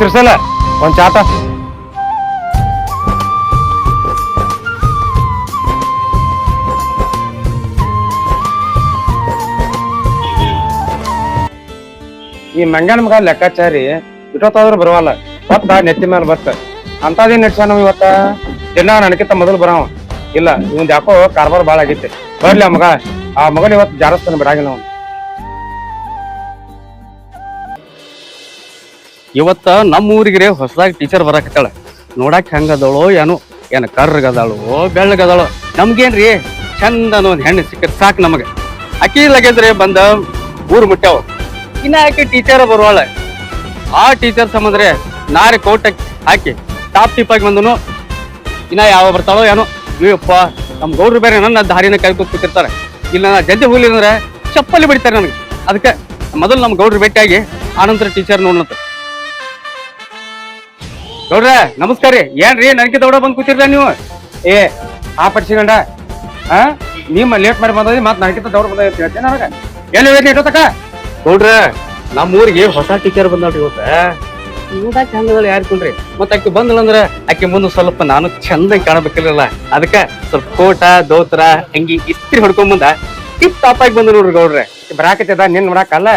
ಸಿರ್ಸಲ್ಲ ಒಂದ್ ಚಾತ ಈ ಮಂಗನ ಮಗ ಲೆಕ್ಕಾಚಾರಿ ಇಟ್ಟೊತ್ತಾದ್ರೂ ಬರವಲ್ಲ. ಬತ್ತ, ನೆತ್ತಿ ಮೇಲೆ ಬತ್ತ. ಅಂತದೇನ್ ನೆಟ್ಸಾನ ಇವತ್ತ? ದಿನ ನನಗಿಂತ ಮೊದಲು ಬರವ. ಇಲ್ಲ ಇವಂದ್ ಯಾಕೋ ಕಾರ್ಬಾರ್ ಬಾಳ ಆಗಿತ್ತೆ ಬರ್ಲಿ ಆ ಮಗ. ಆ ಮಗನ ಇವತ್ತು ಜಾರಸ್ತಾನ ಬಿಡಾಗಿಲ್ಲ ಅವ್ನು. ಇವತ್ತ ನಮ್ಮ ಊರಿಗೆ ಹೊಸದಾಗಿ ಟೀಚರ್ ಬರಾಕತ್ತಾಳ. ನೋಡಕ್ ಹೆಂಗದಳೋ ಏನೋ, ಏನು ಕರ್ರಗದಾಳು ಬೆಳ್ಳಗದಾಳು, ನಮ್ಗೇನ್ರಿ ಚಂದ ಒಂದ್ ಹೆಣ್ಣು ಸಿಕ್ಕ ಸಾಕ್ ನಮಗೆ. ಅಕ್ಕಿ ಲಗೇದ್ರೆ ಬಂದ ಊರು ಮುಟ್ಟ್ಯಾವ ಇನ್ನ ಆಕೆ ಟೀಚರ್ ಬರುವಾಳ. ಆ ಟೀಚರ್ ಸಂಬಂಧ್ರೆ ನಾರಿ ಕೋಟ ಹಾಕಿ ಟಾಪ್ ಟಿಪ್ ಆಗಿ ಬಂದನು. ಇನ್ನ ಯಾವ ಬರ್ತಾಳೋ ಏನೋ ಇವಪ್ಪ ನಮ್ ಗೌಡ್ರು ಬೇರೆ ನನ್ನ ದಾರಿನ ಕೈ ಕೂತಿರ್ತಾರೆ ಇಲ್ಲ ನಾ ಜಲ್ದಿ ಹೋಗ್ಲಿಲ್ಲ ಅಂದ್ರೆ ಚಪ್ಪಲಿ ಬಿಡ್ತಾರೆ ನನಗೆ. ಅದಕ್ಕೆ ಮೊದಲು ನಮ್ಮ ಗೌಡ್ರು ಭೇಟಿಯಾಗಿ ಆನಂತರ ಟೀಚರ್ ನೋಡಂತ ಗೌಡ್ರ ನಮಸ್ಕಾರ ರೀ. ಏನ್ರಿ ನನಗೆ ದೌಡ ಬಂದ್ ಕೂತಿರ್ಲ ನೀವು? ಏ ಆ ಪಡಿಸಿಕೊಂಡ ಹಾ ನಿಮ್ಮ ಲೇಟ್ ಮಾಡಿ ಬಂದದಿ ಮತ್ ನನಗಿಂತ ದೌಡ ಬಂದ ಹೇಳ್ತೀನಿ ನನಗ. ಎಲ್ಲಿ ಹೋಗಿ ಇಟ್ಟೋತಕ ಗೌಡ್ರ ನಮ್ಮ ಊರಿಗೆ ಹೊಸ ಟೀಚರ್ ಬಂದ್ರಿ ಇವತ್ತ. ನೋಡಾಕ ಹೆಂಗದಳ ಯಾರು ಮತ್ತೆ ಆಕೆ ಬಂದ್ಳಂದ್ರ ಬಂದಳಂದ್ರ ಆಕೆ ಮುಂದೆ ಸ್ವಲ್ಪ ನಾನು ಚಂದ ಕಾಣಬೇಕಿಲ್ಲ ಅದಕ್ಕ ಸ್ವಲ್ಪ ಕೋಟ ದೋತ್ರ ಅಂಗಿ ಇಸ್ತ್ರಿ ಹೊಡ್ಕೊಂಡ್ ಬಂದ. ಟಿಪ್ ಟಾಪ್ ಆಗಿ ಬಂದ್ರು ನೋಡ್ರಿ ಗೌಡ್ರೆ. ಬರಾಕತ್ತಿದ ನಿನ್ ನೋಡಕ್ಕಲ್ಲ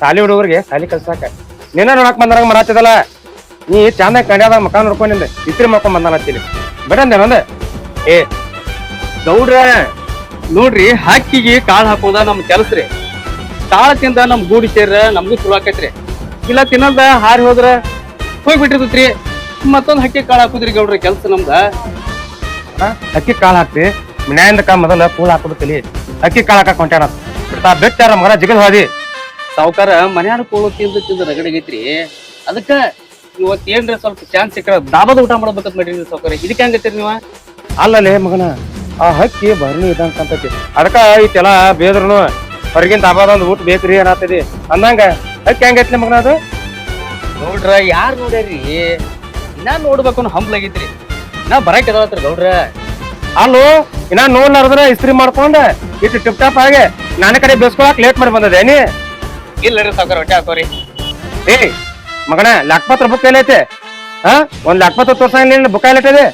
ಸಾಲಿ ಹುಡುಗರಿಗೆ ಸಾಲಿ ಕಲ್ಸಾಕ. ನಿನ್ನ ನೋಡಕ್ ಬಂದಾಗ ಮರಾತಿದಲ್ಲ ನೀ ಚಂದ ಕಂಡ್ಯಾದ ಮಕ ನೋಡ್ಕೊಂಡಿಂದ ಇಸ್ತ್ರಿ ಮಾಡ್ಕೊಂಡ್ ಬಂದಾನ ಹತ್ತಿಲಿ ನಂದೆ. ಏ ಗೌಡ್ರ ನೋಡ್ರಿ ಹಕ್ಕಿಗೆ ಕಾಳು ಹಾಕೋದ ನಮ್ ಕೆಲಸ ರೀ ಕಾಳ ತಿಂದ ನಮ್ ಗೂಡಿ ಸೇರ ನಮ್ಗೂ ಚಲೋ ಆಕೈತ್ರಿ. ಇಲ್ಲ ತಿನ್ನಲ್ದ ಹಾರಿ ಹೋದ್ರ ಹೋಗ್ಬಿಟ್ಟಿರ್ತೈತ್ರಿ. ಮತ್ತೊಂದ್ ಹಕ್ಕಿ ಕಾಳು ಹಾಕುದ್ರಿ ಗೌಡ್ರ ಕೆಲ್ಸ ನಮ್ದ. ಹಕ್ಕಿ ಕಾಳು ಹಾಕ್ತಿ ಮನ್ಯಾಯಿಂದ ಕಾ ಮೊದಲ ಕೂಲ್ ಹಾಕೋದು ಕಲಿ ಅಕ್ಕಿ ಕಾಳು ಹಾಕಕ್ ಹೊಂಟ್ಯಾನ. ಬಿಡ್ತಾ ಬೆಟ್ಟಾರ ಮಗನ ಜಿಗದ್ ಹೋದಿ. ಸಾವುಕಾರ ಮನ್ಯಾನ ಕೂಳು ತಿಂದು ತಿಂದು ರಗಡಗೈತ್ರಿ. ಅದಕ್ಕ ಇವತ್ ಏನ್ರ ಸ್ವಲ್ಪ ಚಾನ್ಸ್ ಸಿಕ್ಕ ದಾಬದ ಊಟ ಮಾಡ್ಬೇಕಂತ ಮಾಡಿರಿ ಸೌಕರ್ಯ ಇದಕ್ಕೆ ಹಂಗತ್ತೀರಿ ನೀವ? ಅಲ್ಲಲೇ ಮಗನ ಆ ಹಕ್ಕಿ ಬರ್ನಿ ಇದಂಗ ಅದಕ್ಕ ಇಟ್ಟೆಲ್ಲ ಬೇದ್ರುನು ದಾಬಾದ ಆಬಾದೊಂದು ಊಟ ಬೇಕ್ರಿ ಅನ್ನತ್ತದಿ ಅಂದಂಗ ಹಕ್ಕಿ ಹಂಗೈತಿ ಮಗನ ಅದು? ಗೌಡ್ರ ಯಾರು ನೋಡ್ಯಾರಿ? ಇನ್ನ ನೋಡ್ಬೇಕು ಅನ್ನೋ ಹಂಬ್ಲಾಗೈತ್ರಿ ನಾ ಬರಕ್ ಎದಳತ್ರಿ ಗೌಡ್ರ. ಅಲ್ಲೋ ಇನ್ನ ನೋಡ್ಲಾರ್ದ್ರ ಇಸ್ತ್ರಿ ಮಾಡ್ಕೊಂಡ ಇಟ್ಟು ಟಿಪ್ ಟಾಪ್ ಹಾಗೆ ನನ್ನ ಕಡೆ ಬೇಸ್ಕೊಳಕ್ ಲೇಟ್ ಮಾಡಿ ಬಂದದೆ ಇಲ್ಲ ರೀ ಸಾವ್ಕಾರ ಹೊಟ್ಟೆ ಹಾಕೋರಿ. ಏ ಮಗನ ಲೆಕ್ಕಪತ್ರ ಬುಕ್ ಎಲ್ಲೈತೆ ಹಾ ಒಂದ್ ಲೆಕ್ಕಪತ್ರ ತೋರ್ಸಂಗಿಲ್ಲ ಬುಕ್ ಎಲ್ಲೈತೆ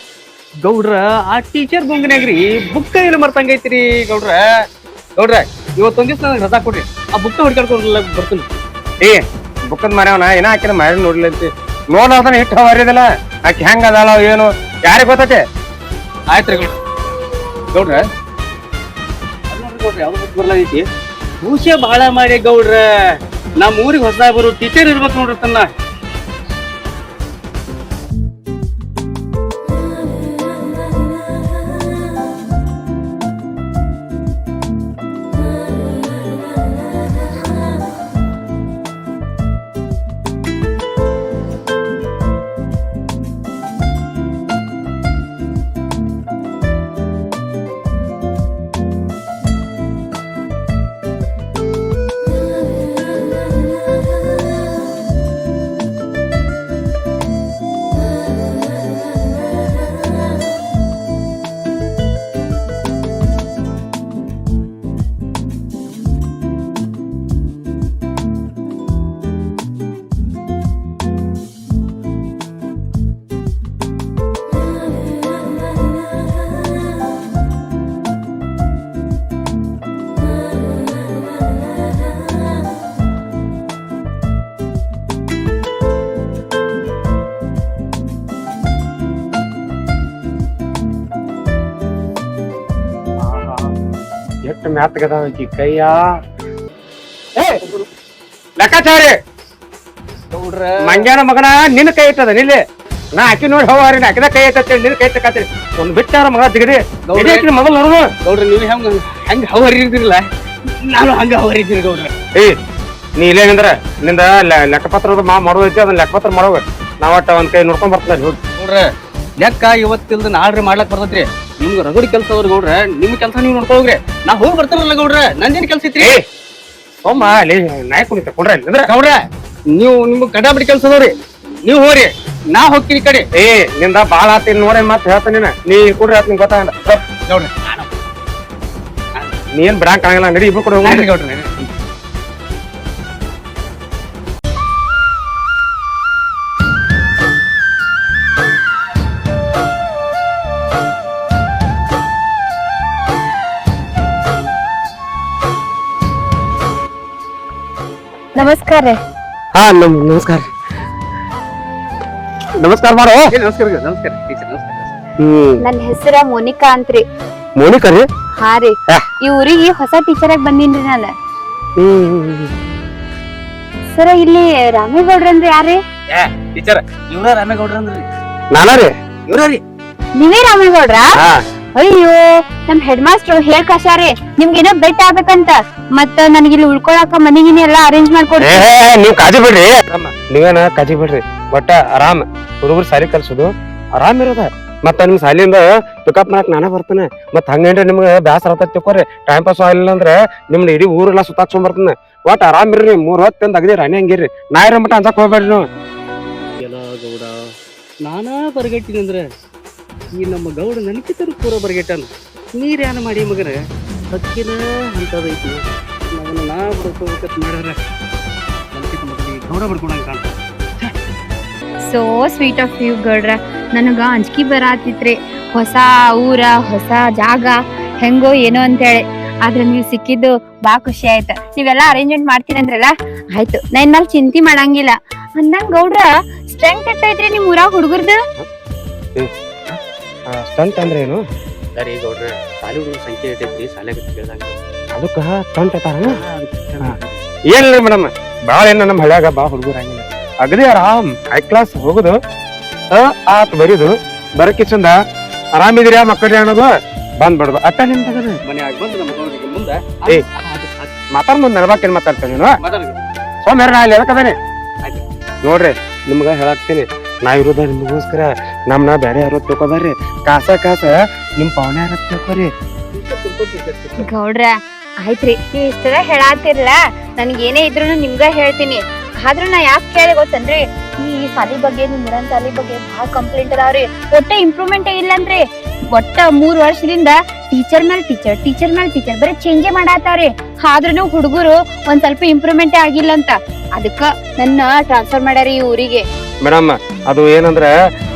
ಗೌಡ್ರ ಆ ಟೀಚರ್ ಗುಂಗಿನಾಗ್ರಿ ಬುಕ್ ಏನು ಮರ್ತಂಗೈತ್ರಿ ಗೌಡ್ರ? ಗೌಡ್ರ ಇವತ್ತೊಂದ್ ದಿವಸ ನನಗೆ ರಜಾ ಕೊಡ್ರಿ ಆ ಬುಕ್ ಹುಡ್ಕಾಡ್ಕೊಂಡು ಬರ್ತೀನಿ. ಏ ಬುಕ್ಕದ್ ಮಾರ್ಯಾವನ? ಏನ ಹಾಕಿದ ಮಾರಿ ನೋಡ್ಲಿ ಅಂತ ನೋಡ್ಲಾರ್ದನ ಹಿಟ್ಟು ಹರಿದಲ್ಲ ಆಕೆ ಹೆಂಗ ಅದಾಳ ಏನು ಯಾರಿಗೆ ಗೊತ್ತೈತೆ? ಆಯ್ತ್ರಿ ಗೌಡ್ರ. ಗೌಡ್ರ ಗೌಡ್ರ ಯಾವ್ದು ಬರ್ಲಾಗೈತಿ? ಭೂಷ ಬಹಳ ಮಾಡಿ ಗೌಡ್ರ. ನಮ್ಮ ಊರಿಗೆ ಹೊಸದಾಗ ಬರು ಟೀಚರ್ ಇರ್ಬೇಕು ನೋಡ್ರಿ ತನ್ನ. ಎಷ್ಟು ಮ್ಯಾತ್ಗದಾವ ಆಕಿ ಕೈಯ? ಲೆಕ್ಕಾಚಾರಿ! ಮಂಗ್ಯಾನ ಮಗನ ನಿನ್ನ ಕೈ ಇಟ್ಟದ ನಿಲ್ಲಿ. ನಾ ಹಾಕಿ ನೋಡಿ ಹೋವಾರಿ ನಾ ಆಕಿದ ಕೈ ಐತೆ ನಿನ್ನ ಕೈ ಇಟ್ಟಕತ್ತೀರಿ ಒಂದ್ ಬಿಟ್ಟಾರ ಮಗ ತಿಗಡಿ ಗೌಡ್ರೆ. ಮೊದಲು ನೋಡು ಗೌಡ್ರಿ ನೀವು ಹೆಂಗ್ ಹೆಂಗ ಹವರಿದ್ರಲ್ಲ? ನಾನು ಹಂಗ ಹವರಿದ್ದೀನಿ ಗೌಡ್ರಿ ಏ ನೀ ಇಲ್ಲೇ ನಿಂದ್ರ. ನಿಂದ ಲೆಕ್ಕಪತ್ರ ಲೆಕ್ಕಪತ್ರದ ಮಾ ಮಾಡೋದೈತಿ ಅದನ್ನ ಲೆಕ್ಕಪತ್ರ ಮಾಡೋಗ. ನಾವ್ ಒಟ್ಟ ಒಂದ್ ಕೈ ನೋಡ್ಕೊಂಡ್ ಬರ್ತಾರೆ ಹೋಗಿ. ಗೌಡ್ರ ಲೆಕ್ಕ ಇವತ್ತಿಲ್ದ ನಾಳ್ರಿ ಮಾಡ್ಲಕ್ ಬರ್ತೈತ್ರಿ. ನಿಮ್ಗೆ ರಗಡಿ ಕೆಲಸ ಅವ್ರ ಗೌಡ್ರ ನಿಮ್ ಕೆಲಸ ನೀವು ನೋಡ್ಕೊಳ್ರಿ. ನಾ ಹೋಗಿ ಬರ್ತಾರಲ್ಲ ಗೌಡ್ರ ನಂದೇನ್ ಕೆಲ್ಸ ಐತ್ರಿ? ಸೋಮ ಅಲ್ಲಿ ನಾಯಿ ಕುಣಿತ ಕೊಡ್ರ ನಿಂದ್ರ. ಗೌಡ್ರ ನೀವು ನಿಮ್ಗೆ ಕಡಾಬಿಡಿ ಕೆಲಸ ಅದಾವ್ರಿ. ನೀವು ಹೋರಿ ನಾ ಹೋಗ್ತೀನಿ ಈ ಕಡೆ. ಏ ನಿಂದ ಬಾಳ ಆತೀನಿ ನೋಡ್ರಿ ಮತ್ತೆ ಹೇಳ್ತೀನಿ ನೀನು. ನೀ ಕೊಡ್ರಿ ಆತ್ ನಿಂಗೆ ಗೊತ್ತಾಗಲ್ಲ. ಗೌಡ್ರ ನೀ ಏನ್ ಬಿಡಾಕ್ ಆಗಲ್ಲ ನಡಿ ಇಬ್ರು ಕೂಡ ನಾನ್ರಿ ಗೌಡ್ರ ನಮಸ್ಕಾರ ರೀ. ಹಾ ನಮ್ ನಮಸ್ಕಾರ ನಮಸ್ಕಾರ ಮಾಡೋ. ನಮಸ್ಕಾರ ನಮಸ್ಕಾರ ಟೀಚರ್ ನಮಸ್ಕಾರ. ಹ್ಮ್. ನನ್ನ ಹೆಸರ ಮೋನಿಕಾ ಅಂತ್ರಿ ಮೋನಿಕಾ ರೀ? ಹಾ ರೀ. ಹಾ. ಈ ಊರಿಗೆ ಹೊಸ ಟೀಚರ್ ಆಗಿ ಬಂದೀನ್ರಿ ನಾನು. ಹ್ಮ್ ಸರ ಇಲ್ಲಿ ರಾಮೇಗೌಡ್ರಂದ್ರೆ ಯಾರೇ ಟೀಚರ್ ಇವ್ರ ರಾಮೇಗೌಡ್ರ ಅಂದ್ರಿ ನಾನ ರೀ? ಇವ್ರ ರೀ. ನೀವೇ ರಾಮೇಗೌಡ್ರ? ಹಾ. ಅಯ್ಯೋ ನಮ್ ಹೆಡ್ ಮಾಸ್ಟರ್ ಹೇಳ್ ನಿಮ್ಗೆ ನಿಮ್ಗೇನೋ ಬೆಟ್ ಆಗ್ಬೇಕಂತ. ಮತ್ತ ನನಗೆ ಇಲ್ಲಿ ಉಳ್ಕೊಳಕ ಮನಿಗಿನಿ ಎಲ್ಲ ಅರೇಂಜ್ ಮಾಡ್ಕೊಡ್ರಿ ಏ ನೀವ್ ಕಾಜಿ ಬಿಡ್ರಿ. ನೀವೇನ ಕಾಜಿ ಬಿಡ್ರಿ. ಒಟ್ಟ ಆರಾಮ್. ಹುಡುಗರು ಸಾರಿ ಕಲ್ಸುದು ಆರಾಮ್ ಇರೋದ. ಮತ್ತ ನಿಮ್ ಸಾಲಿಂದ ಪಿಕಪ್ ಮಾಡಕ್ ನಾನೇ ಬರ್ತೇನೆ. ಮತ್ ಹಂಗೇನ್ರಿ ನಿಮ್ಗೆ ಬ್ಯಾಸರ ಆತ ತಿಳ್ಕೊರಿ ಟೈಮ್ ಪಾಸ್ ಆಗಿಲ್ಲ ಅಂದ್ರೆ ನಿಮ್ನ ಇಡೀ ಊರೆಲ್ಲ ಸುತ್ತಾಕ್ಸ್ಕೊಂಡ್ ಬರ್ತಾನೆ. ಒಟ್ ಆರಾಮ್ ಇರ್ರಿ ಮೂರ್ ಹೊತ್ತಿಂದ ಅಗದಿ ರಾಣಿ ಹಂಗಿರ್ರಿ ನಾ ಇರೋ ಮಟ್ಟ ಅಂಜಕ್ ಹೋಗ್ಬೇಡ್ರಿ ನೀವು. ಎಲ್ಲ ಗೌಡ ನಾನಾ ಬರಗಟ್ಟಿನ ಅಂದ್ರೆ ಈ ನಮ್ಮ ಗೌಡ ನನಕಿತರ ಪೂರ ಬರ್ಗೆಟ್ಟನು. ನೀರ್ಯಾನ ಮಾಡಿ ಮಗನ ಹಕ್ಕಿನ ಅಂತದೈತಿ ನಾವನ್ನ ನಾ ಬಡ್ಕೋಬೇಕಂತ ಮಾಡ್ಯಾರ. ನನಕಿತ ಮಗನಿಗೆ ಗೌಡ ಬಡ್ಕೊಂಡಂಗೆ ಕಾಣ್ತ ಸೋ ಸ್ವೀಟ್ ಆಫ್ ಯು ಗೌಡ್ರ. ನನಗೆ ಅಂಜ್ಕಿ ಬರಾತಿತ್ರಿ. ಹೊಸ ಊರ ಹೊಸ ಜಾಗ ಹೆಂಗೋ ಏನೋ ಅಂತೇಳಿ. ಆದ್ರೆ ನೀವು ಸಿಕ್ಕಿದ್ದು ಬಾ ಖುಷಿ ಆಯ್ತು. ನೀವೆಲ್ಲ ಅರೇಂಜ್ಮೆಂಟ್ ಮಾಡ್ತೀನಿ ಅಂದ್ರಲ್ಲ? ಆಯ್ತು. ನಾ ಇನ್ಮೇಲೆ ಚಿಂತೆ ಮಾಡಂಗಿಲ್ಲ. ಅಂದಂಗ ಗೌಡ್ರ ಸ್ಟ್ರೆಂತ್ ಎಷ್ಟೈತ್ರಿ ನಿಮ್ ಊರಾಗ ಹುಡುಗರ್ದು? ಸ್ಟಂಟ್ ಅಂದ್ರೆ ಏನು? ಸರಿ ಗೌಡ್ರ ಸಾಲಿ ಹುಡುಗರ ಸಂಖ್ಯೆ ಇಟ್ಟೈತಿ ಸಾಲ್ಯಾಗ ಕೇಳ್ದಂಗ. ಅದಕ್ಕ ಸ್ಟಂಟ್ ಐತಾರ ಏನಿಲ್ಲ ಮೇಡಮ್? ಭಾಳ ಏನ ನಮ್ಮ ಹಳ್ಯಾಗ ಬಾ ಹುಡುಗರು ಹಂಗಿಲ್ಲ ಅಗದಿ ಆರಾಮ್ ಹೈ ಕ್ಲಾಸ್ ಹೋಗುದು. ಆತ್ ಬರೀದು. ಬರಕಿಸಂದ ಆರಾಮಿದಿರ್ಯಾ ಮಕ್ಕಳ್ರಿ ಅನ್ನೋದು ಬಂದ್ ಬಿಡುದು ಅಟ್ಟ ನಿಮ್ ತಗದ. ಮನೆ ಆಗಿ ಬಂದು ನಮ್ಮ ಮುಂದೆ ಏ. ಮಾತಾಡ್ ಮುಂದೆ ನಡ್ಬೇಕೇನ್ ಮಾತಾಡ್ತೇನೆ ನೀನು? ಸೋಮ್ಯಾರ ನಾ ಇಲ್ಲಿ ಎದಕ್ಕದೇನೆ. ನೋಡ್ರಿ ನಿಮ್ಗೆ ಹೇಳಾಕ್ತೀನಿ. ನಾ ಇರೋದ ನಿಮಗೋಸ್ಕರ ನಮ್ನ ಬೇರೆ ಯಾರು ತಿಳ್ಕೊಬಾರ್ರಿ. ಕಾಸ ಕಾಸ, ನಿಮ್ ಪವನ ಯಾರ ತಿಳ್ಕೊರಿ. ಗೌಡ್ರ, ಆಯ್ತ್ರಿ. ನೀವ್ ಇಷ್ಟೆಲ್ಲ ಹೇಳಾತಿರ್ಲ. ನನ್ಗೆ ಏನೇ ಇದ್ರು ನಿಮ್ಗ ಹೇಳ್ತೀನಿ. ಆದ್ರೂ ನಾ ಯಾಕೆ ಕೇಳಿ ಗೊತ್ತನ್ರಿ? ಈ ಸಾಲಿ ಬಗ್ಗೆ, ನಿಮ್ ಮುರನ್ ಸಾಲಿ ಬಗ್ಗೆ ಭಾಳ ಕಂಪ್ಲೇಂಟ್ ಅದಾವ್ರಿ. ಒಟ್ಟ ಇಂಪ್ರೂವ್ಮೆಂಟ್ ಇಲ್ಲನ್ರಿ. ಒಟ್ಟ ಮೂರ್ ವರ್ಷದಿಂದ ಟೀಚರ್ ಮೇಲೆ ಟೀಚರ್ ಟೀಚರ್ ಮೇಲೆ ಟೀಚರ್ ಬರೀ ಚೇಂಜೇ ಮಾಡಾತಾವ್ರಿ. ಆದ್ರೂ ಹುಡುಗರು ಒಂದ್ ಸ್ವಲ್ಪ ಇಂಪ್ರೂವ್ಮೆಂಟ್ ಆಗಿಲ್ಲ ಅಂತ. ಅದಕ್ಕ ನನ್ನ ಟ್ರಾನ್ಸ್ಫರ್ ಮಾಡ್ಯಾರಿ ಈ ಊರಿಗೆ. ಮೇಡಮ್ ಅದು ಏನಂದ್ರೆ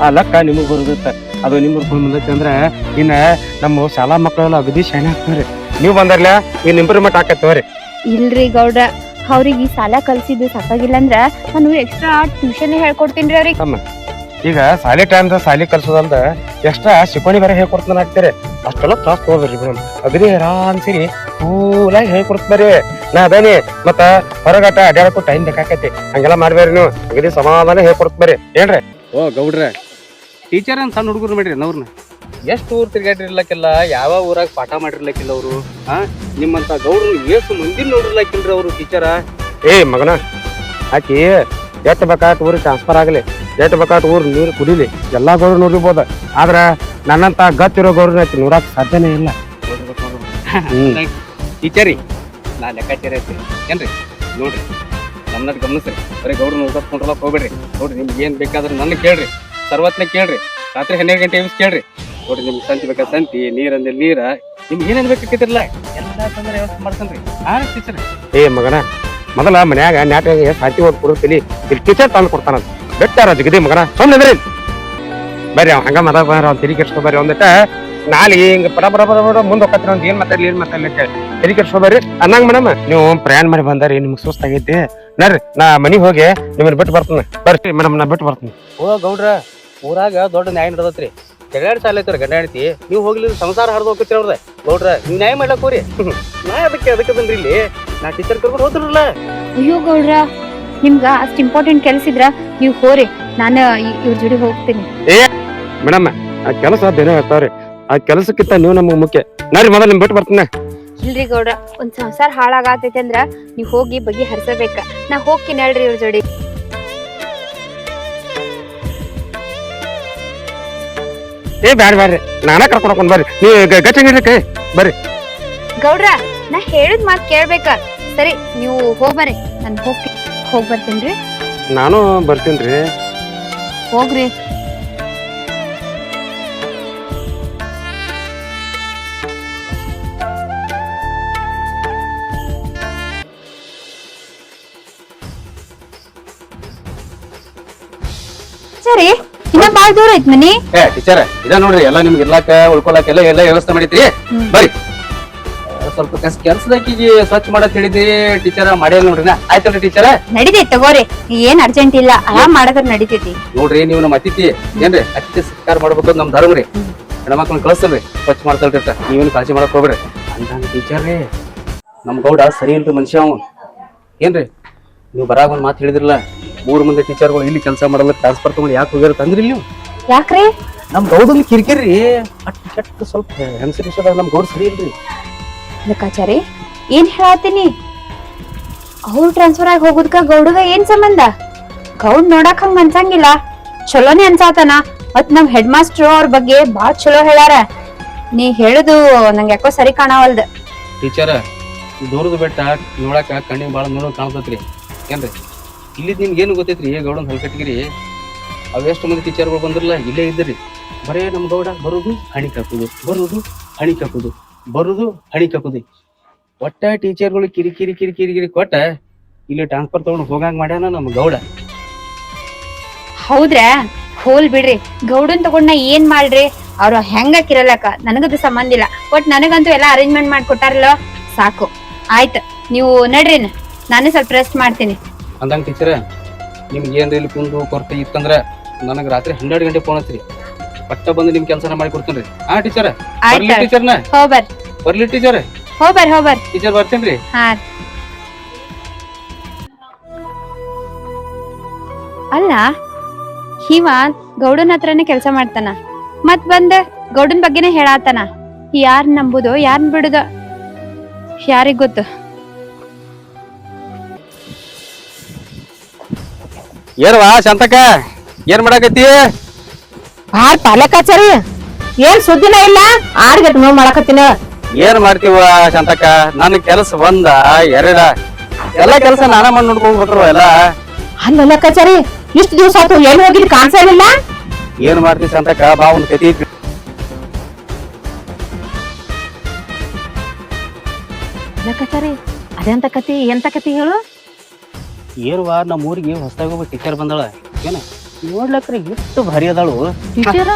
ಆ ಲೆಕ್ಕ ನಿಮಗ್ ಬರುದಿತ್ತ. ಅದು ನಿಮ್ ಹುಡ್ಕೊಂಡ್ ಬಂದೈತಿ ಅಂದ್ರ ಇನ್ನ ನಮ್ಮ ಶಾಲಾ ಮಕ್ಕಳೆಲ್ಲ ಅಗದಿ ಶೈನ್ ಹಾಕ್ತಾರೆ ನೀವ್ ಬಂದರ್ಲ ಇನ್ ಇಂಪ್ರೂವ್ಮೆಂಟ್ ಆಕತ್ತವ್ರಿ ಇಲ್ರಿ ಗೌಡ ಅವ್ರಿಗೆ ಈ ಸಾಲ ಕಲ್ಸಿದ್ದು ಸಾಕಾಗಿಲ್ಲ ಅಂದ್ರ ನಾನು ಎಕ್ಸ್ಟ್ರಾ ಟ್ಯೂಷನ್ ಹೇಳ್ಕೊಡ್ತೀನಿ ಅವ್ರಿಗೆ. ಈಗ ಸಾಲಿ ಟೈಮ್ ಸಾಲಿ ಕಲ್ಸೋದಲ್ದ ಎಕ್ಸ್ಟ್ರಾ ಶಿಕೋಣಿ ಬೇರೆ ಹೇಳ್ಕೊಡ್ತಾನೆ ಆಗ್ತಾರೆ. ಅಷ್ಟೆಲ್ಲ ತ್ರಾಸ್ ತಗೋಬೇಡ್ರಿ ಮೇಡಮ್ ಅಗದಿ ಆರಾಮ್ ಸೇರಿ ಕೂಲಾಗಿ ಹೇಳ್ಕೊಡ್ತಾರೆ ನಾ ಅದೇನಿ ಮತ್ತ ಹೊರಗಾಟ ಅಡ್ಯಾಡಕ್ಕೂ ಟೈಮ್ ಬೇಕಾಕೈತಿ. ಹಂಗೆಲ್ಲ ಮಾಡ್ಬೇಡ್ರಿ ನೀವು. ಅಗದಿ ಸಮಾಧಾನ ಹೇಳ್ಕೊಡ್ತಾರೆ ಏನ್ರಿ ಓ ಗೌಡ್ರೆ ಟೀಚರ್ ಅಂತ ಸಣ್ಣ ಹುಡುಗರು ಮಾಡ್ರಿ ಅವ್ರನ್ನ ಎಷ್ಟು ಊರು ತಿರ್ಗಾಡಿರ್ಲಕ್ಕಿಲ್ಲ ಯಾವ ಊರಾಗ ಪಾಠ ಮಾಡಿರ್ಲಕ್ಕಿಲ್ಲ ಅವರು? ಹಾ ನಿಮ್ಮಂತ ಗೌಡ್ರು ಎಷ್ಟು ಮಂದಿ ನೋಡಿರ್ಲಕ್ಕಿಲ್ರಿ ಅವರು ಟೀಚರ ಏ ಮಗನ ಆಕಿ ಎಷ್ಟು ಬೇಕಾಟ್ ಊರಿಗೆ ಟ್ರಾನ್ಸ್ಫರ್ ಆಗಲಿ. ಎಷ್ಟ್ ಬೇಕಾದ ಊರು ನೀರು ಕುಡಿಲಿ. ಎಲ್ಲಾ ಗೌರವ ನೋಡಿರ್ಬೋದ. ಆದ್ರ ನನ್ನಂತ ಗತ್ತಿರೋ ಗೌರವ ಐತಿ ನೋಡಕ್ ಸಾಧ್ಯನೇ ಇಲ್ಲ. ಟೀಚರಿ ನಾ ಲೆಕ್ಕಾಚಾರ ಐತಿ ಏನ್ರಿ? ನೋಡ್ರಿ ನಮ್ಮನ್ನ ಗಮನಿಸ್ರಿ. ಬರೀ ಗೌಡ್ರು ನೋಡ್ಕೊಂಡ್ರಲ್ಲ ಹೋಗ್ಬೇಡ್ರಿ. ನೋಡ್ರಿ ನಿಮ್ಗೆ ಏನ್ ಬೇಕಾದ್ರೆ ನನ್ನ ಕೇಳ್ರಿ. ಸರ್ವತ್ನ ಕೇಳ್ರಿ. ರಾತ್ರಿ ಹನ್ನೆರಡು ಗಂಟೆ ಯೂಸ್ ಕೇಳ್ರಿ? ನೋಡ್ರಿ ನಿಮ್ಗೆ ಸಂತಿ ಬೇಕಾ ಸಂತಿ ನೀರ್ ಅಂದ್ರೆ ನೀರ. ನಿಮ್ಗೆ ಏನೇನ್ ಬೇಕಾಗಿತ್ತಿರಲ್ಲ ಎಲ್ಲ ತೊಂದರೆ ವ್ಯವಸ್ಥೆ ಮಾಡ್ತಾನ್ರಿ ಟೀಚರ್? ಏ ಮಗನ ಮೊದಲ ಮನ್ಯಾಗ ನ್ಯಾಟಾಗ ಸಾತಿ ಓದ್ ಕೊಡ್ತೀನಿ ಇಲ್ಲಿ ಟೀಚರ್ ತಂದು ಕೊಡ್ತಾನ ಬೆಟ್ಟಾರ ಜಗದಿ ಮಗನ? ಸುಮ್ಮನೆ ಬರ್ರಿ ಅವ್ ಹಂಗ ಮದ ಅವ್ನ ತಿರಿ ಕೆಡ್ಸ್ಕೊ ಬರ್ರಿ ಒಂದಿಟ ನಾಳೆ ಹಿಂಗ ಬಡ ಬರ ಬರ ಬರ ಮುಂದೆ ಹೋಗತ್ರಿ ಏನು ಏನ್ ಮಾತಾಡ್ಲಿ ಏನ್ ಮಾತಾಡ್ಲಿ ತಿರಿ ಕೆಡ್ಸ್ಕೊ ಬರ್ರಿ. ಅನ್ನಂಗ್ ಮೇಡಮ್ ನೀವು ಪ್ರಯಾಣ ಮಾಡಿ ಬಂದಾರಿ ನಿಮ್ಗೆ ಸುಸ್ತಾಗೈತಿ. ನಡ್ರಿ ನಾ ಮನೆಗೆ ಹೋಗಿ ನಿಮ್ಮನ್ನ ಬಿಟ್ಟು ಬರ್ತೀನಿ. ಬರ್ರಿ ಮೇಡಮ್ ನಾ ಬಿಟ್ಟು ಬರ್ತೀನಿ. ಓ ಗೌಡ್ರ ಊರಾಗ ದೊಡ್ಡ ನ್ಯಾಯ ನಡೆದತ್ರಿ. ಜಗಾಡಿ ಸಾಲ ಐತ್ರಿ ಗಂಡ ಹೆಂಡತಿ ನೀವು ಹೋಗ್ಲಿ ಸಂಸಾರ ಹರಿದು ಹೋಗ್ತೀರ ಅವ್ರದ. ಗೌಡ್ರ ನೀವು ನ್ಯಾಯ ಮಾಡ್ಲಕ್ ಹೋರಿ ನಾ ಅದಕ್ಕೆ ಅದಕ್ಕೆ ಬಂದ್ರಿ ಇಲ್ಲಿ. ನಾ ಟೀಚರ್ ಕರ್ಕೊಂಡು ಹೋದ್ರಲ್ಲ ಅಯ್ಯೋ ಗೌಡ್ರ ನಿಮ್ಗ ಅಷ್ಟು ಇಂಪಾರ್ಟೆಂಟ್ ಕೆಲಸ ಇದ್ರ ನೀವು ಹೋರಿ. ನಾನು ಇವ್ರ ಜೋಡಿ ಹೋಗ್ತೀನಿ. ಏ ಮೇಡಮ್ ಆ ಕೆಲಸ ದಿನ ಇರ್ತಾವ್ರಿ ಆ ಕೆಲಸಕ್ಕಿಂತ ನೀವು ನಮಗೆ ಮುಖ್ಯ. ನಾರಿ ಮೊದಲು ನಿಮ್ ಬಿಟ್ಟು ಬರ್ತೀನಿ. ಇಲ್ರಿ ಗೌಡ್ರ ಒಂದ್ ಸಂಸಾರ ಹಾಳಾಗತೈತಿ ಅಂದ್ರ ನೀವ್ ಹೋಗಿ ಬಗೆ ಹರಿಸಬೇಕ. ನಾ ಹೋಗ್ತೀನಿ ಹೇಳ್ರಿ ಇವ್ರ ಜೋಡಿ. ಏ ಬ್ಯಾಡ ಬ್ಯಾಡ್ರಿ. ನಾನ ಕರ್ಕೊಂಡ್ ಬರ್ರಿ. ನೀವು ಗಟ್ಟಿಗಿರಿ ಕೈ. ಬರ್ರಿ. ಗೌಡ್ರ ನಾ ಹೇಳಿದ್ ಮಾತ್ ಕೇಳ್ಬೇಕ. ಸರಿ ನೀವು ಹೋಗ್ಬರ್ರಿ ನಾನು ಹೋಗ್ತೀನಿ. ಹೋಗ್ ಬರ್ತೀನ್ರಿ? ನಾನು ಬರ್ತೀನಿ ಹೋಗ್ರಿ. ಸರಿ ಇನ್ನ ಬಾಳ ದೂರ ಐತ್ ಮನಿ. ಏ ಟೀಚರ್ ಇದ ನೋಡ್ರಿ ಎಲ್ಲ ನಿಮ್ಗೆ ಇರ್ಲಾಕ ಉಳ್ಕೊಳಕ ಎಲ್ಲ ಎಲ್ಲ ವ್ಯವಸ್ಥೆ ಮಾಡಿದ್ರಿ. ಬರ್ರಿ. ಸ್ವಲ್ಪ ಕೆಲ್ಸದಾಕಿಗೆ ಸ್ವಚ್ಛ ಮಾಡಕ್ ಹೇಳಿದ್ರಿ ಟೀಚರ್ ಮಾಡ್ಯಾರ ನೋಡ್ರಿ ನಾ. ಆಯ್ತಲ್ರಿ ಟೀಚರ್ ನಡಿತೈತಿ ತಗೋರಿ. ಏನ್ ಅರ್ಜೆಂಟ್ ಇಲ್ಲ. ಆರಾಮ್ ಮಾಡದ್ರ ನಡಿತೈತಿ. ನೋಡ್ರಿ ನೀವು ನಮ್ಮ ಅತಿಥಿ. ಏನ್ರಿ? ಅತಿಥಿ ಸತ್ಕಾರ ಮಾಡ್ಬೇಕು ನಮ್ ಧರ್ಮ ರೀ ಹೆಣ್ಮಕ್ಳನ್ನ ಕಳ್ಸಲ್ರಿ ಸ್ವಚ್ಛ ಮಾಡ್ತಲ್ರಿ. ನೀವೇನು ಕಾಳಜಿ ಮಾಡಕ್ ಹೋಗ್ಬೇಡ್ರಿ. ಅಂದಂಗ ಟೀಚರ್ ರೀ ನಮ್ ಗೌಡ ಸರಿ ಇಲ್ರಿ ಮನುಷ್ಯ ಅವ. ಏನ್ರಿ? ನೀವು ಬರಾಗ ಒಂದ್ ಮಾತು ಹೇಳಿದ್ರಲ್ಲ ಮೂರ್ ಮಂದಿ ಟೀಚರ್ಗಳು ಇಲ್ಲಿ ಕೆಲಸ ಮಾಡಲ್ಲ ಟ್ರಾನ್ಸ್ಫರ್ ತಗೊಂಡು ಯಾಕೆ ಹೋಗ್ಯಾರ ತಂದ್ರಿ ನೀವು? ಯಾಕ್ರಿ? ನಮ್ ಗೌಡನ್ ಕಿರಿಕಿರಿ. ಅಟ್ ಕೆಟ್ಟ ಸ್ವಲ್ಪ ಹೆಂಗಸರಿ ನಮ್ ಗೌಡ ಸರಿ ಇಲ್ರಿ. ಲೆಕ್ಕಾಚಾರಿ ಏನ್ ಹೇಳತ್ತೀನಿ? ಅವ್ರು ಟ್ರಾನ್ಸ್ಫರ್ ಆಗಿ ಹೋಗುದ್ಕ ಗೌಡಗ ಏನ್ ಸಂಬಂಧ? ಗೌಡ್ ನೋಡಕ್ ಹಂಗ ಅನ್ಸಂಗಿಲ್ಲ. ಚಲೋನೇ ಅನ್ಸಾತನ. ಮತ್ ನಮ್ ಹೆಡ್ ಮಾಸ್ಟರ್ ಅವ್ರ ಬಗ್ಗೆ ಬಾಳ ಚಲೋ ಹೇಳ್ಯಾರ. ನೀ ಹೇಳುದು ನಂಗೆ ಯಾಕೋ ಸರಿ ಕಾಣವಲ್ದ. ಟೀಚರ್ ದೂರದ ಬೆಟ್ಟ ನೋಡಕ ಕಣ್ಣಿಗೆ ಭಾಳ ನೋಡೋ ಕಾಣ್ತತ್ರಿ. ಏನ್ರಿ? ಇಲ್ಲಿ ನಿಮ್ಗೆ ಏನು ಗೊತ್ತೈತ್ರಿ? ಗೌಡನ್ ಹಲ್ಕಟ್ಗಿರಿ ಅವೆಷ್ಟು ಮಂದಿ ಟೀಚರ್ಗಳು ಬಂದ್ರಲ್ಲ, ಇಲ್ಲೇ ಇದ್ರಿ. ಬರೇ ನಮ್ ಗೌಡ, ಬರುದು, ಹಣಿ ಕಾಕುದು ಬರುದು, ಹಣಿ ಕಾಕುದು ಬರುದು ಹಳಿ ಕಕ್ಕುದಿ ಒಟ್ಟ ಟೀಚರ್ಗಳು ಕಿರಿ ಕಿರಿ ಕಿರಿ ಕಿರಿ ಕಿರಿ ಕೊಟ್ಟ ಇಲ್ಲಿ ಟ್ರಾನ್ಸ್ಫರ್ ತಗೊಂಡು ಹೋಗಂಗ್ ಮಾಡ್ಯಾನ ನಮ್ ಗೌಡ. ಹೌದ್ರ? ಹೋಲ್ ಬಿಡ್ರಿ. ಗೌಡನ್ ತಗೊಂಡ್ ನಾ ಏನ್ ಮಾಡ್ರಿ? ಅವ್ರ ಹೆಂಗ ಕಿರಲಕ್ಕ ನನಗದು ಸಂಬಂಧ ಇಲ್ಲ. ಬಟ್ ನನಗಂತೂ ಎಲ್ಲ ಅರೇಂಜ್ಮೆಂಟ್ ಮಾಡ್ಕೊಟ್ಟಾರಲ್ಲ? ಸಾಕು. ಆಯ್ತು. ನೀವು ನಡ್ರಿ ನಾನು ಸ್ವಲ್ಪ ರೆಸ್ಟ್ ಮಾಡ್ತೀನಿ. ಅಂದಂಗ ಟೀಚರ್ ನಿಮ್ಗೆ ಏನ್ರಿ ಇಲ್ಲಿ ಕುಂದು ಕೊರತೆ ಇತ್ತಂದ್ರ ನನಗೆ ರಾತ್ರಿ ಹನ್ನೆರಡು ಗಂಟೆ ಫೋನ್ ಹಚ್ಚ್ರಿ. ಪಟ್ಟ ಬಂದು ನಿಮ್ ಕೆಲಸನ ಮಾಡಿ ಕೊಡ್ತೇನ್ರಿ ಹಾ ಟೀಚರ್ ಬರ್ಲಿ ಟೀಚರ್ನ ಹೋಗ್ಬರ್ ಬರ್ಲಿ ಟೀಚರ್ ಹೋಗ್ಬರ್ ಹೋಗ್ಬರ್ ಟೀಚರ್ ಬರ್ತೇನ್ರಿ ಹಾ ಅಲ್ಲ ಹಿಮ ಗೌಡನ್ ಹತ್ರನೇ ಕೆಲಸ ಮಾಡ್ತಾನ. ಮತ್ ಬಂದ ಗೌಡನ್ ಬಗ್ಗೆನೇ ಹೇಳಾತನ. ಯಾರ್ ನಂಬುದು ಯಾರ್ ಬಿಡುದ? ಯಾರಿಗ್ ಗೊತ್ತು? ಏನ್ವಾ ಶಾಂತಕ್ಕ ಏನ್ ಮಾಡಾಕತ್ತಿ? ಭಾಳ ಪಾಲಕಾಚಾರಿ ಏನ್ ಸುದ್ದಿನ ಇಲ್ಲ? ಆಡ್ಗಟ್ ನೋವು ಮಾಡಕತ್ತೀನಿ. ಏನ್ ಮಾಡ್ತೀವ ಶಾಂತಕ್ಕ? ನನ್ನ ಕೆಲಸ ಒಂದ ಎರಡ. ಎಲ್ಲಾ ಕೆಲಸ ನಾನ ಮಾಡಿ ನೋಡ್ಕೊಂಡ್ಬಿಟ್ರು ಎಲ್ಲ. ಅಲ್ಲ ಕಚಾರಿ ಇಷ್ಟು ದಿವಸ ಆತು ಎಲ್ಲಿ ಹೋಗಿದ್ ಇಲ್ಲ? ಏನ್ ಮಾಡ್ತೀವಿ ಶಾಂತಕ್ಕ? ಬಾ ಒಂದ್ ಕತಿ ಕಚಾರಿ ಅದೆಂತ ಕತಿ ಎಂತ ಕತಿ ಹೇಳು? ಏನ್ವಾ ನಮ್ಮ ಊರಿಗೆ ಹೊಸದಾಗ ಒಬ್ಬ ಟೀಚರ್ ಬಂದಳ. ಏನ? ನೋಡ್ಲಕ್ರಿ ಎಷ್ಟು ಭಾರಿ ಅದಾಳು. ಟೀಚರ್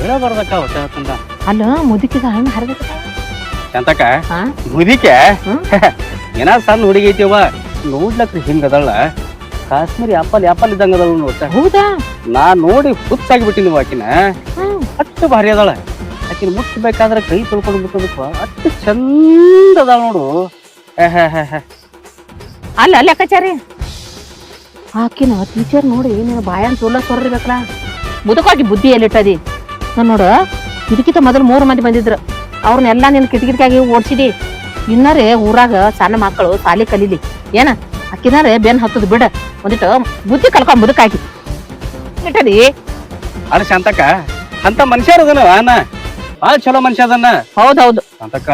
ಹೇಳಬಾರ್ದಕ್ಕ ಹೊಸ ಅಲ್ಲ ಮುದುಕಿದ ಹಣ್ಣು ಹರಿದ ಎಂತಕ್ಕ? ಮುದಿಕೆ. ಏನ ಸಣ್ಣ ಹುಡುಗಿ ಐತಿವ ನೋಡ್ಲಕ್ರಿ ಹಿಂಗ ಅದಾಳ. ಕಾಶ್ಮೀರಿ ಆಪಲ್ ಆಪಲ್ ಇದ್ದಂಗ ಅದಾಳ ನೋಡ್ತ ಹೌದಾ? ನಾ ನೋಡಿ ಹುಚ್ಚಾಗ್ಬಿಟ್ಟಿನಿ ಆಕಿನ. ಅಷ್ಟು ಭಾರಿ ಅದಾಳ. ಆಕಿನ ಮುಟ್ಟಬೇಕಾದ್ರೆ ಕೈ ತೊಳ್ಕೊಂಡು ಬಿಟ್ಟದಪ್ಪ ಅಷ್ಟು ಚಂದ ಅದಾಳ ನೋಡು. ಅಲ್ಲ ಲೆಕ್ಕಾಚಾರಿ ಆಕಿನ ಟೀಚರ್ ನೋಡಿ ನೀನು ಬಾಯನ್ ಸೋಲ ಸೊರ್ರಿಬೇಕಲ್ಲ ಮುದುಕಾಗಿ ಬುದ್ಧಿ ಎಲ್ಲಿಟ್ಟದಿ? ನಾನು ನೋಡು ಇದಕ್ಕಿಂತ ಮೊದಲು ಮೂರು ಮಂದಿ ಬಂದಿದ್ರು. ಅವ್ರನ್ನೆಲ್ಲ ನೀನು ಕಿಟಕಿಟಕಾಗಿ ಓಡಿಸಿದಿ. ಇನ್ನರೇ ಊರಾಗ ಸಣ್ಣ ಮಕ್ಕಳು ಸಾಲಿ ಕಲೀಲಿ. ಏನ? ಅಕ್ಕಿನಾರೆ ಬೆನ್ ಹತ್ತದ ಬಿಡ. ಒಂದಿಟ್ಟು ಬುದ್ಧಿ ಕಲ್ಕೊಂಡ್ ಮುದುಕಾಗಿ ಇಟ್ಟದಿ ಅಲ್ಲ ಶಾಂತಕ್ಕ ಅಂತ ಮನುಷ್ಯರು ಅದನ ಅನ್ನ ಭಾಳ ಚಲೋ ಮನುಷ್ಯ ಅದನ್ನ. ಹೌದೌದು. ಶಾಂತಕ್ಕ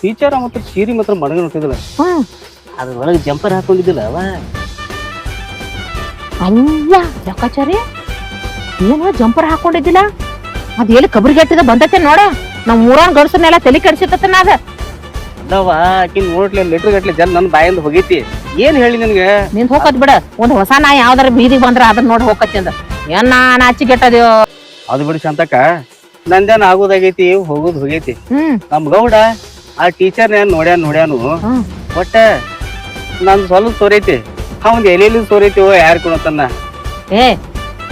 ಟೀಚರ್ ಮತ್ತು ಸೀರಿ ಮಾತ್ರ ಮಡಗ ನೋಟಿದಿಲ್ಲ ಹ್ಮ್. ಅದ್ರೊಳಗೆ ಜಂಪರ್ ಹಾಕೊಂಡಿದ್ದಿಲ್ಲ ಅವ? ಅವ್ವ ಲೆಕ್ಕಾಚಾರಿ? ಏನೋ ಜಂಪರ್ ಹಾಕೊಂಡಿದ್ದಿಲ್ಲ? ಅದ್ ಎಲ್ಲಿ ಕಬ್ರಿಗೆಟ್ಟಿದ ಬಂದತೆ ನೋಡ. ನಮ್ ಮೂರಾನ್ ಗಡ್ಸನ್ನೆಲ್ಲ ತಲೆ ಕೆಡಿಸಿತ್ತ ನಾ ಅಲ್ಲವ ಆಕಿನ್ ನೋಡ್ಲಿ ಲೆಟ್ರ್ ಗಟ್ಲೆ ಜನ ನನ್ನ ಬಾಯಿಂದ ಹೋಗೈತಿ. ಏನ್ ಹೇಳಿ ನಿನ್ಗೆ? ನಿಂದ್ ಹೋಗತ್ ಬಿಡ. ಒಂದ್ ಹೊಸ ನಾ ಯಾವ್ದಾರ ಬೀದಿಗೆ ಬಂದ್ರ ಅದನ್ನ ನೋಡಿ ಹೋಗತ್ತೆ ಅಂದ. ಏನ್ ನಾ ನಾಚಿಗೆಟ್ಟದ್ಯೋ ಅದು ಬಿಡಿ ಶಾಂತಕ್ಕ ನಂದೇನ್ ಆಗೋದಾಗೈತಿ ಹೋಗೋದ್ ಹೋಗೈತಿ. ಹ್ಮ್. ನಮ್ ಗೌಡ ಆ ಟೀಚರ್ ನೋಡ್ಯಾನ್ ನೋಡ್ಯಾನು. ಹ್ಮ್. ಒಟ್ಟ ನಂದ್ ಸ್ವಲ್ಪ ಸೋರೈತಿ ಅವಂದ್ ಎಲ್ಲೆಲ್ಲಿ ಸೋರೈತಿವ ಯಾರು ಕೊಡತನ್ನ ಏ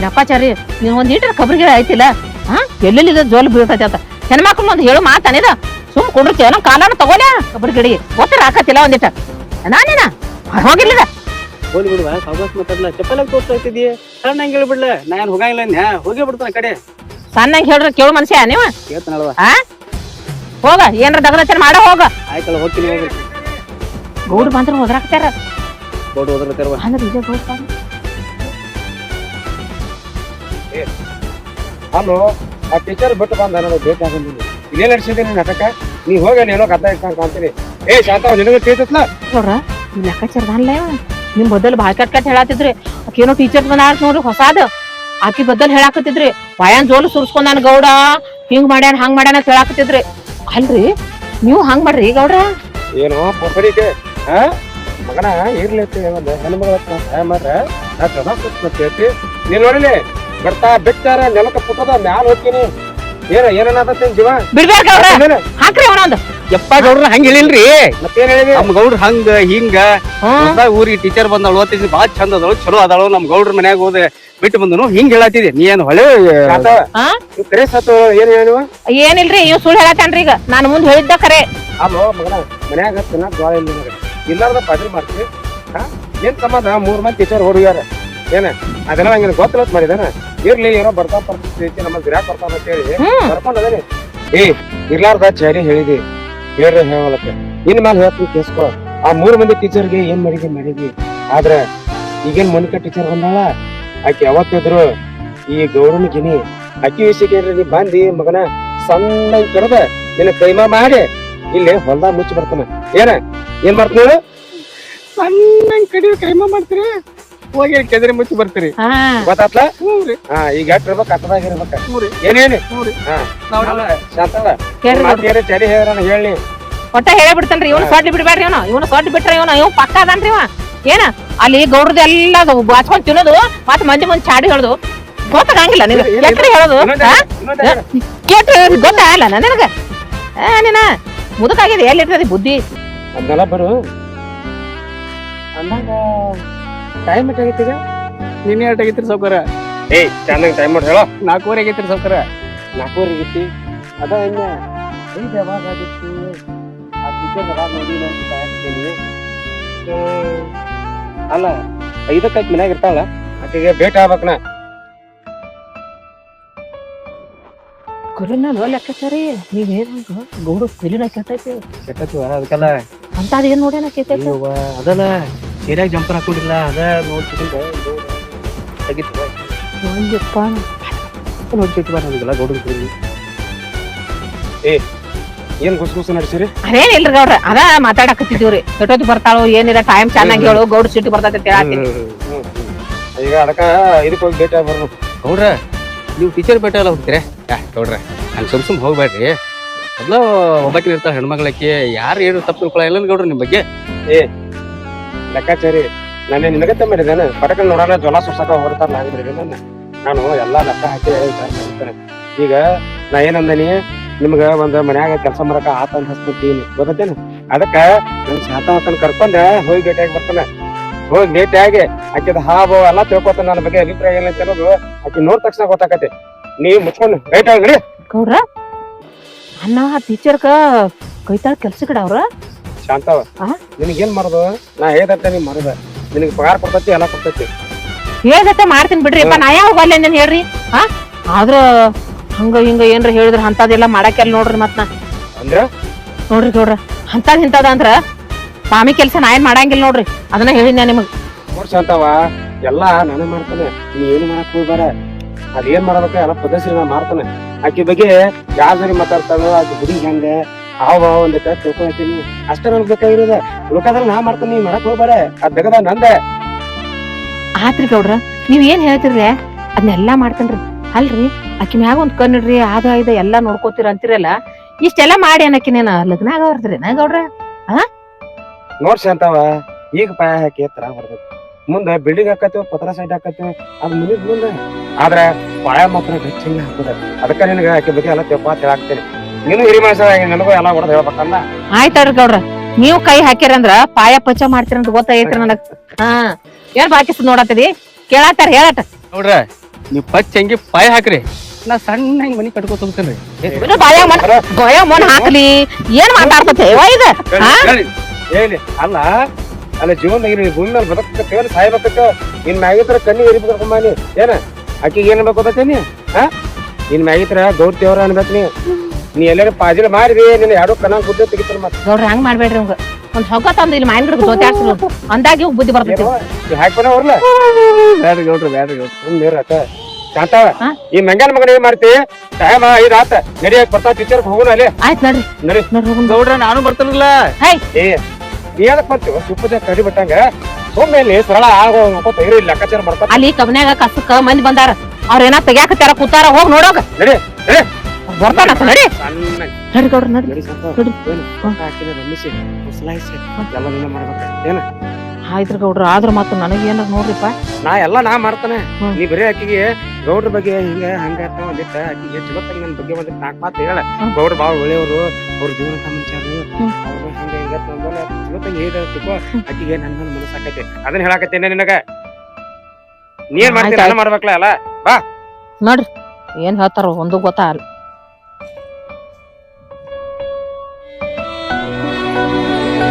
ಲೆಕ್ಕಾಚಾರಿ ನೀವು ಒಂದ್ ಈಟರ್ ಕಬ್ರಿಗೆ ಐತಿಲ್ಲ ಹಾ ಎಲ್ಲೆಲ್ಲಿ ಜೋಲ್ ಬೀಳ್ತೈತಿ ಅಂತ. ಹೆಣ್ಮಕ್ಳು ಒಂದ್ ಹೇಳು ಮಾತಾನಿದ ಸುಮ್ ಕೊಡಿರ್ತೀವ ನಮ್ ಕಾಲಾನ ತಗೋಲ್ಯಾ ಕಬ್ರಿ ಗಿಡಿ? ಗೊತ್ತಿರ ಹಾಕತಿಲ್ಲ ಒಂದಿಟ ನಾನೇನ ಹೋಗಿರ್ಲಿದ ಹೋಗಿ ಬಿಡುವ ಸಾವಕಾಶ ಮಾತಾಡ್ಲ. ಚಪ್ಪಲಾಗ ತೋರ್ಸ್ತಿದ್ದಿ ಸಣ್ಣ ಹಂಗೆ ಹೇಳ್ಬಿಡ್ಲ ನಾ ಏನು ಹೋಗಂಗಿಲ್ಲ ನ್ಯಾ ಹೋಗಿ ಬಿಡ್ತಾನ ಕಡೆ. ಸಣ್ಣಂಗೆ ಹೇಳ್ರ ಕೇಳು ಮನುಷ್ಯ ನೀವ? ಹಾ ಹೋಗ ಏನ್ರ ದಗದಚನ ಮಾಡ ಹೋಗ. ಆಯ್ತಲ್ಲ ಹೋಗ್ತೀನಿ ಹೋಗ್ರಿ ಗೌಡ್ ಬಂದ್ರ ಹೋದ್ರಾಕ್ತಾರ ಬೋರ್ಡ್ ಹೋದ್ರ ತೆರವ ಅಂದ್ರೆ ಇದೇ ಬಂದ್ ಅಲ್ಲೋ ಆ ಟೀಚರ್ ಬಿಟ್ಟು ಬಂದ ನನಗೆ ಬೇಕಾಗಿಲ್ಲ ಇಲ್ಲೇ ನಡೆಸಿದ್ದೀನಿ ನಾಟಕ ನೀ ಹೋಗಿ ಏನೋ ಕಥೆ ಇಟ್ಕೊಂಡು ಕಾಣ್ತೀನಿ ಏ ಶಾಂತ ನಿನಗೆ ಕೇಳ್ತತ್ಲ ನೋಡ್ರ ಈ ಲೆಕ್ಕಾಚಾರ ಅಲ್ಲ ನಿಮ್ ಬದಲ್ ಬಾಳ್ ಕಟ್ ಕಟ್ ಹೇಳತ್ತಿದ್ರಿ ಆಕೇನೋ ಟೀಚರ್ ಬಂದಾರ ನೋಡ್ರಿ ಹೊಸಾದ. ಆಕಿ ಬದಲ್ ಹೇಳಾಕತ್ತಿದ್ರಿ. ಪಾಯನ್ ಜೋಲು ಸುರ್ಸ್ಕೊಂಡಾನ ಗೌಡ. ಹಿಂಗ್ ಮಾಡ್ಯಾನ ಹಂಗ್ ಮಾಡ್ಯಾನ ಅಂತ ಹೇಳಾಕತ್ತಿದ್ರಿ. ಅಲ್ರಿ ನೀವು ಹಂಗ್ ಮಾಡ್ರಿ ಗೌಡ್ರ? ಏನೋ ಪೊಪಡಿಕೆ ಹಾ ಮಗನ ಇರ್ಲಿ ಅಂತ ಒಂದು ಹೆಣ್ಮಗಳ ಸಹಾಯ ಮಾಡ್ರ ನಾ ಸದಾ ನೀನ್ ನೋಡಿಲಿ ಬರ್ತಾ ಬೆಟ್ಟಾರ ನೆಲಕ ಪುಟ್ಟದ ಮ್ಯಾಲ ಹೋಗ್ತೀನಿ. ಏನ ಏನೇನಾದತ್ತೇನ್ ಜೀವ? ಬಿಡ್ಬೇಕ್ರಿ ಗೌಡ್ರ ಏನೇನ? ಹಾಕ್ರಿ ಅವನೊಂದು ಯಪ್ಪ ಗೌಡ್ರ ಹಂಗ ಹೇಳಿಲ್ರಿ? ಮತ್ತೇನ್ ಹೇಳಿದ್ರಿ ನಮ್ ಗೌಡ್ರ ಹಂಗ ಹಿಂಗ. ಊರಿ ಊರಿಗೆ ಟೀಚರ್ ಬಂದಳು ಓದ್ತಿದ್ವಿ ಬಾಳ ಚಂದ ಅದಳು ಚಲೋ ಅದಳು. ನಮ್ ಗೌಡ್ರ ಮನ್ಯಾಗ ಹೋದೆ ಬಿಟ್ಟು ಬಂದನು ಹಿಂಗ್ ಹೇಳತ್ತಿದ್ದೆ ನೀ ಏನ್ ಹೊಳೆ ಕರೆ ಸತ್ತು ಏನ್ ಹೇಳುವ ಏನಿಲ್ರಿ ಇವ್ ಸುಳ್ಳು ಹೇಳತ್ತಾನ್ರಿ ಈಗ. ನಾನು ಮುಂದ್ ಹೇಳಿದ್ದ ಕರೆ. ಅಲ್ಲೋ ಮಗನ ಮನ್ಯಾಗ ತಿನ್ನಕ್ ಜ್ವಾಳ ಇಲ್ಲ ಇಲ್ಲಾರ್ದ ಪದ್ರಿ ಮಾಡ್ತೀವಿ. ಏನು ಏನ್ ಸಮಾಧ ಮೂರ್ ಮಂದಿ ಟೀಚರ್ ಹೋಗ್ಯಾರ. ಏನ? ಅದೆಲ್ಲ ನಂಗೆ ಗೊತ್ತಿಲ್ಲ ಮಾಡಿದಾನ. ಇರ್ಲಿ ಏನೋ ಬರ್ತಾ ಪರಿಸ್ಥಿತಿ ನಮ್ಮ ಗಿರಾಕ್ ಬರ್ತಾ ಅಂತ ಹೇಳಿ. ಅದೇನಿ ಏ ಇರ್ಲಾರ್ದ ಚೇರಿ ಹೇಳಿದಿ. ಹೇಳ್ರಿ ಹೇಳಕ್ಕೆ ಇನ್ ಮೇಲೆ ಹೇಳ್ತೀನಿ ಕೇಸ್ಕೊ ಆ ಮೂರ್ ಮಂದಿ ಟೀಚರ್ಗೆ ಏನ್ ಮಾಡಿದಿ ಮಾಡಿದಿ. ಆದ್ರೆ ಈಗೇನ್ ಮೋನಿಕಾ ಟೀಚರ್ ಬಂದಾಳ? ಆಕೆ ಯಾವತ್ತಿದ್ರು ಈ ಗೌರವನ ಗಿನಿ. ಅಕ್ಕಿ ವಿಷಯಕ್ಕೆ ನೀ ಬಂದಿ ಮಗನ. ಸಣ್ಣ ಕರೆದ ನಿನ್ನ ಕೈಮಾ ಮಾಡಿ. ಇಲ್ಲಿ ಹೊಲ್ದಾಗ ಮುಚ್ಚಿ ಬರ್ತಾನ. ಏನ? ಏನ್ ಮಾಡ್ತೀರಿ? ಸಣ್ಣ ಕಡಿಮೆ ಕಡಿಮೆ ಮಾಡ್ತೀರಿ. ಹೋಗಿ ಕೆದರಿ ಮುಚ್ಚಿ ಬರ್ತೀರಿ. ಹಾ. ಗೊತ್ತಾತ್ಲ? ಹಾ ಈಗ ಎಷ್ಟ್ ಇರ್ಬೇಕು ಹತ್ತದಾಗ ಇರ್ಬೇಕ. ಏನೇನಿ ಚರಿ ಹೇಳ? ಹೇಳಿ. ಒಟ್ಟ ಹೇಳಿ ಬಿಡ್ತಾನ್ರಿ ಇವನು ಸೊಡ್ಲಿ ಬಿಡ್ಬೇಡ್ರಿ ಇವನು. ಇವನು ಸೊಡ್ಲಿ ಬಿಟ್ರೆ ಇವನು ಇವ್ ಪಕ್ಕ ಅದಾನ್ರಿ ಇವ. ಏನ? ಅಲ್ಲಿ ಗೌಡ್ರದ್ದು ಎಲ್ಲ ಬಾಚ್ಕೊಂಡ್ ತಿನ್ನೋದು ಮತ್ತೆ ಮಂದಿ ಮುಂದೆ ಚಾಡಿ ಹೇಳುದು. ಗೊತ್ತಾಗಂಗಿಲ್ಲ ನಿನಗ. ಎಟ್ರಿ ಹೇಳೋದು. ಎಟ್ರಿ ಗೊತ್ತಾಗಲ್ಲ ನನಗ. ಆ ನೀನ ಮುದುಕಾಗಿದೆ ಎಲ್ಲಿ ಇರ್ತದೆ ಬುದ್ಧಿ? ಅದನ್ನೆಲ್ಲ ಬರು. ಅಂದಾಗ ಟೈಮ್ ಎಷ್ಟು ಆಗೈತಿ ಈಗ? ನಿನ್ನೆ ಎಷ್ಟು ಆಗೈತ್ರಿ ಸೌಕರ್ಯ ಏಯ್ ಚೆನ್ನಾಗಿ ಟೈಮ್ ಮಾಡಿ ಹೇಳೋ. ನಾಲ್ಕೂವರೆ ಆಗೈತ್ರಿ ಸೌಕರ್ಯ ನಾಲ್ಕೂವರೆ ಆಗೈತಿ. ಅದ ಇನ್ನ ಐದು ಯಾವಾಗ ಆಗಿತ್ತು ಆ ಟೀಚರ್ ಅದಾಗ ನೋಡಿ ನಾನು ಕಾಯ್ತೀನಿ ಅಲ್ಲ ಐದಕ್ಕೆ ಆಕಿ ಮನ್ಯಾಗ ಇರ್ತಾಳ. ಆಕೆಗೆ ಭೇಟಿ ಆಗ್ಬೇಕನ ಅಕ್ಕ ಲೆಕ್ಕಾಚಾರಿ ನೀವೇನು ಗೌಡ ಕುರಿನ ಕೆಟ್ಟೈತಿ? ಕೆಟ್ಟತ್ವ ಅದಕ್ಕೆಲ್ಲ ಅಂತದ್ ಏನ್ ನೋಡ್ಯಾನ ಅಯ್ಯವ್ವ, ಅದಲ್ಲ ಸೀರ್ಯಾಗ ಜಂಪರ್ ಹಾಕೊಂಡಿಲ್ಲ ಅದ ನೋಡ್ತಿದ್ದ. ತೆಗಿತು ಬಾ ನಮಗೆಲ್ಲ ಗೌಡನ್ ಕುರಿ ಏನ್ ಗುಸ್ ಗುಸ್ ನಡ್ಸಿರಿ? ಅದೇನಿಲ್ರಿ ಗೌಡ್ರ ಅದ ಮಾತಾಡಕತ್ತಿದ್ದೀವ್ರಿ. ಎಷ್ಟೊತ್ತಿ ಬರ್ತಾಳೋ ಏನಿಲ್ಲ ಟೈಮ್ ಚೆನ್ನಾಗಿ ಹೇಳು ಗೌಡ ಸಿಟ್ಟು ಬರ್ತೈತಿ ಅಂತ ಈಗ ಅದಕ್ಕ ಇದಕ್ಕೆ ಹೋಗಿ ಭೇಟಿ ಆಗ್ಬಾರ್ದು. ಗೌಡ್ರ ನೀವು ಟೀಚರ್ ಭೇಟಿ ಎಲ್ಲ ಹೋಗ್ತೀರಾ? ಗೌಡ್ರ ಹಂಗೆ ಸುಮ್ ಸುಮ್ ಹೋಗ್ಬೇಡ್ರಿ. ಮೊದ್ಲ ಒಬ್ಬಾಕಿನ ಇರ್ತಾಳ ಹೆಣ್ಮಗಳಕ್ಕೆ ಯಾರು ಏನು ತಪ್ಪು ತಿಳ್ಕೊಳ ಇಲ್ಲ ಗೌಡ್ರಿ ನಿಮ್ ಬಗ್ಗೆ? ಏ ಲೆಕ್ಕಾಚಾರಿ. ನಾನೇ ನಿನಗೆ ಮಾಡಿದ್ದೇನೆ ಪಟಕ ನೋಡೋಣ ಜ್ವಲ ಸುರ್ಸಕ ಹೊರತಾರ ನಾನು ನಾನು ಎಲ್ಲಾ ಲೆಕ್ಕ ಹಾಕಿ ಈಗ ನಾ ಏನಂದನಿ ನಿಮ್ಗ ಒಂದ್ ಮನ್ಯಾಗ ಕೆಲಸ ಮಾಡಕ ಆತ ಅಂತ ಹಚ್ಬಿಟ್ಟೀನಿ ಗೊತ್ತೇನು ಅದಕ್ಕ ನನ್ ಶಾತವಕ್ಕನ್ ಕರ್ಕೊಂಡ ಹೋಗಿ ಭೇಟಿಯಾಗಿ ಬರ್ತಾನೆ. ಹೋಗಿ ಭೇಟಿಯಾಗಿ ಆಕಿದ ಹಾವು ಎಲ್ಲ ತಿಳ್ಕೊತಾನೆ ನನ್ನ ಬಗ್ಗೆ ಅಭಿಪ್ರಾಯ ಏನಂತ ಅನ್ನೋದು ಆಕಿ ನೋಡ್ ತಕ್ಷಣ ಗೊತ್ತಾಕತಿ ನೀವ್ ಮುಚ್ಕೊಂಡು ಭೇಟಿ ಆಗ್ರಿ ನಡಿ. ಗೌಡ್ರ ಅನ್ನ ಟೀಚರ್ಕ ಕೈತಾಳ ಕೆಲ್ಸ ಕಡೆ ಅವ್ರ ಶಾಂತವ? ನಿನಗೇನ್ ಮಾಡೋದು? ನಾ ಹೇಳ್ದಂತೆ ನೀ ಮರದ ನಿನಗೆ ಪಗಾರ ಕೊಡ್ತೈತಿ ಎಲ್ಲ ಕೊಡ್ತೈತಿ. ಹೇಳ್ದತ್ತ ಮಾಡ್ತೀನಿ ಬಿಡ್ರಿ. ಅಪ್ಪ ನಾ ಯಾವಾಗ ಹೋಗಲ್ಲ ಅಂದೇನ್ ಹೇಳ್ರಿ? ಹಾ ಆದ್ರ ಹಂಗ ಹಿಂಗ ಏನ್ರ ಹೇಳಿದ್ರ ಅಂತದೆಲ್ಲ ಮಾಡಕ್ಕೆಲ್ಲ ನೋಡ್ರಿ ಮತ್ ನಾ. ಅಂದ್ರ? ನೋಡ್ರಿ ನೋಡ್ರ ಅಂತದ್ ಇಂತದ ಅಂದ್ರ ಸ್ವಾಮಿ ಕೆಲ್ಸ ನಾ ಏನ್ ಮಾಡಂಗಿಲ್ಲ ನೋಡ್ರಿ. ಅದನ್ನ ಹೇಳಿದ್ನ ನಿಮಗ್. ನೋಡ್ ಶಾಂತವ ಎಲ್ಲಾ ನಾನೇ ಮಾಡ್ತಾನೆ. ನೀ ಏನು ಮಾಡಕ್ ಅದೇನ್ ಮಾಡ್ಬೇಕು? ಎಲ್ಲ ಪದಸ್ರಿ ನಾ ಮಾಡ್ತಾನೆ. ಆಕಿ ಬಗ್ಗೆ ಯಾರ ಜೊತೆ ಮಾತಾಡ್ತಾಳೋ ಆಕಿ ಹುಡುಗಿ ಹೆಂಗೆ? ಹಾವ ಒಂದ್ ತಿಳ್ಕೊಂತೀನಿ ಅಷ್ಟೇ ನನ್ಗೆ ಬೇಕಾಗಿರೋದ. ಉಳ್ಕಾದ್ರೆ ನಾ ಮಾಡ್ತಾನೆ ನೀವ್ ಮಾಡಕ್ ಹೋಗ್ಬೇಡ. ಅದ್ ಬೇಕದ ನಂದೆ. ಆತ್ರಿ ಗೌಡ್ರ ನೀವ್ ಏನ್ ಹೇಳ್ತಿರ್ರಿ ಅದನ್ನೆಲ್ಲಾ ಮಾಡ್ತೇನ್ರಿ. ಅಲ್ರಿ ಆಕಿ ಮ್ಯಾಗ ಒಂದ್ ಕಣ್ಣಿಡ್ರಿ ಆದ ಇದ ಎಲ್ಲಾ ನೋಡ್ಕೋತೀರ ಅಂತಿರಲ್ಲ? ಇಷ್ಟೆಲ್ಲಾ ಮಾಡಿ ಅನ್ನಕಿನೇನ ಲಗ್ನ ಆಗವ್ರದ್ರಿ ನಾ ಗೌಡ್ರ? ನೋಡ್ ಶಾಂತವ ಈಗ ಪಾಯ ಹಾಕಿ ತರ ಬರ್ಬೇಕು. ಮುಂದ ಬಿಲ್ಡಿಂಗ್ ಹಾಕತ್ತೇವೆ ಪತ್ರ ಸೈಡ್ ಹಾಕತ್ತೇವೆ ಅದ್ ಮುಗಿದ್ ಮುಂದೆ. ಆದ್ರೆ ಪಾಯ ಮಾತ್ರ ಗಚ್ಚಿಂಗ್ ಹಾಕುದ. ಅದಕ್ಕೆ ನಿನ್ಗೆ ಆಕೆ ಬಗ್ಗೆ ಎಲ್ಲ ತೆಪ್ಪ ಹೇಳಾಕ್ತೇನೆ. ನೀನು ಹಿರಿ ಮನುಷ್ಯ ನನಗೂ ಎಲ್ಲ ಹೊಡೆದ್ ಹೇಳ್ಬೇಕಲ್ಲ? ಆಯ್ತಾಡ್ರಿ ಗೌಡ್ರ. ನೀವು ಕೈ ಹಾಕಿರಂದ್ರ ಪಾಯ ಪಚ ಮಾಡ್ತೀರಂತ ಗೊತ್ತಾಗೈತ್ರಿ ನನಗ್. ಹಾ. ಏನ್ ಬಾಕಿಸ್ ನೋಡತ್ತದಿ ಕೇಳತ್ತಾರ ಹೇಳತ್ತ ನೋಡ್ರ ನೀವು ಪಚ್ ಹಂಗೆ ಪಾಯ ಹಾಕ್ರಿ. ನಾ ಸಣ್ಣ ಹಿಂಗ್ ಮನಿ ಕಟ್ಕೋತ ಹೋಗ್ತೇನ್ರಿ. ಬಾಯ ಮನ್ ಬಾಯ ಮನ್ ಹಾಕ್ಲಿ. ಏನ್ ಮಾತಾಡ್ತತೆ? ಯವ್ವ ಇದು ಅಲ್ಲ ಅಲ್ಲ ಜೀವನದಾಗ ನೀ ಭೂಮಿ ಮೇಲೆ ಬದುಕತ್ತೇವ ಸಾಯ್ಬೇಕತ್ತ ನಿನ್ ಮ್ಯಾಗಿತ್ರ ಕಣ್ಣಿ ಎರಿಬೇಕಮ್ಮ ನೀ. ಏನ? ಆಕಿಗೆ ಏನ್ ಬೇಕು ಗೊತ್ತೇನಿ ಹಾ? ನಿನ್ ಮ್ಯಾಗಿತ್ರ ಗೌರ್ತಿಯವ್ರ ಅನ್ಬೇಕು ನೀ. ನೀ ಎಲ್ಲರೂ ಪಾಜಿಲ್ ಮಾಡಿದ್ರಿ ನಿನ್ನ ಯಾರೋ ಕಣ್ಣಾಗ ಗುದ್ದೆ ತೆಗಿತಾರ ಮತ್ತೆ. ನೋಡ್ರಿ ಹಂಗ್ ಮಾಡ್ಬೇಡ್ರಿ ಅವಂಗ ಒಂದ್ ಹೊಗ ತಂದು ಇಲ್ಲಿ ಮಾಯಿನ ಗಿಡಕ್ಕೆ ಅಂದಾಗಿ ಅಂದಾಗ ಇವ್ ಬುದ್ಧಿ ಬರ್ತೈತಿ. ಅವ್ರಲ್ಲ ಬ್ಯಾಡ್ರಿ ಗೌಡ್ರ ಬ್ಯಾಡ್ರಿ ಗೌಡ್ರ. ನೀರತ್ತ ಶಾಂತವ ಹಾ? ಈ ಮಂಗನ ಮಗನ ಏನ್ ಮಾಡ್ತಿ? ಟೈಮ್ ಐದ್ ಆತ. ನಡಿಯಾಕ ಬರ್ತಾ ಟೀಚರ್ ಹೋಗೋಣ ಅಲ್ಲಿ. ಆಯ್ತು ನಡ್ರಿ. ನಡಿ. ನಡ್ರಿ. ಗೌಡ್ರ ನಾನು ಬರ್ತಾನಲ್ಲ ಏ ನೀ ಬರ್ತೀವಿ ಸುಪ್ಪದ ಕಡಿ ಬಿಟ್ಟಂಗ. ಸರಳ ಆಗೋ ನೋಡ್ಕೊತ ಇರಿ ಲೆಕ್ಕಾಚಾರ ಅಲ್ಲಿ ಕಬ್ನ್ಯಾಗ ಕಸಕ್ಕ ಮಂದಿ ಬಂದಾರ. ಅವ್ರ ಏನ ತೆಗ್ಯಾಕತ್ಯಾರ ಕೂತಾರ ಹೋಗ್ ನೋಡೋಗ ನಡಿ ನಡಿ. ಬರ್ತಾನ ನಡಿ. ಸಣ್ಣ ನಡಿ ಗೌಡ್ರ ನಡಿ. ನಡಿ ಸ್ವಲ್ಪ ನಡಿ. ಏನು ರೊಕ್ಕ ಹಾಕಿನ ರಮಿಸಿ ಮುಸಲಾಯಿಸಿ ಎಲ್ಲ ನೀನ ಮಾಡ್ಬೇಕ. ಏನ? ಆಯ್ತ್ರಿ ಗೌಡ್ರ ಆದ್ರ ಮತ್ತ ನನಗೆ ಏನಾರ ನೋಡ್ರಿಪ್ಪ. ನಾ ಎಲ್ಲ ನಾ ಮಾಡ್ತಾನೆ. ಹ್ಮ್. ನೀ ಬರೀ ಆಕಿಗೆ ಗೌಡ್ರ ಬಗ್ಗೆ ಹಿಂಗ ಹಂಗ ಅಂತ ಒಂದಿಟ್ಟ ಆಕಿಗೆ ಚಲೋ ತಂಗ ನನ್ ಬಗ್ಗೆ ಒಂದಿಟ್ಟು ನಾಲ್ಕು ಮಾತು ಹೇಳ. ಹ್ಮ್. ಗೌಡ್ರ ಬಾಳ ಒಳ್ಳೆಯವರು. ಅವ್ರ ಜೀವನ ಮನುಷ್ಯರು ಹ್ಮ್. ಅವ್ರು ಹಂಗ ಚಲೋ ತಂಗ ಹೇಳಿದ ತಿಳ್ಕೊ ಆಕಿಗೆ ನನ್ನ ಮನಸ್ಸು ಆಕೈತಿ ಅದನ್ನ ಹೇಳಾಕತ್ತೇನೆ ನಿನಗ. ನೀನ್ ಮಾಡ್ತೀನಿ ಮಾಡ್ಬೇಕಲ್ಲ ಅಲ್ಲ ನೋಡ್ರಿ ಏನ್ ಹೇಳ್ತಾರ ಒಂದು ಗೊತ್ತಾಗಲ್ಲ.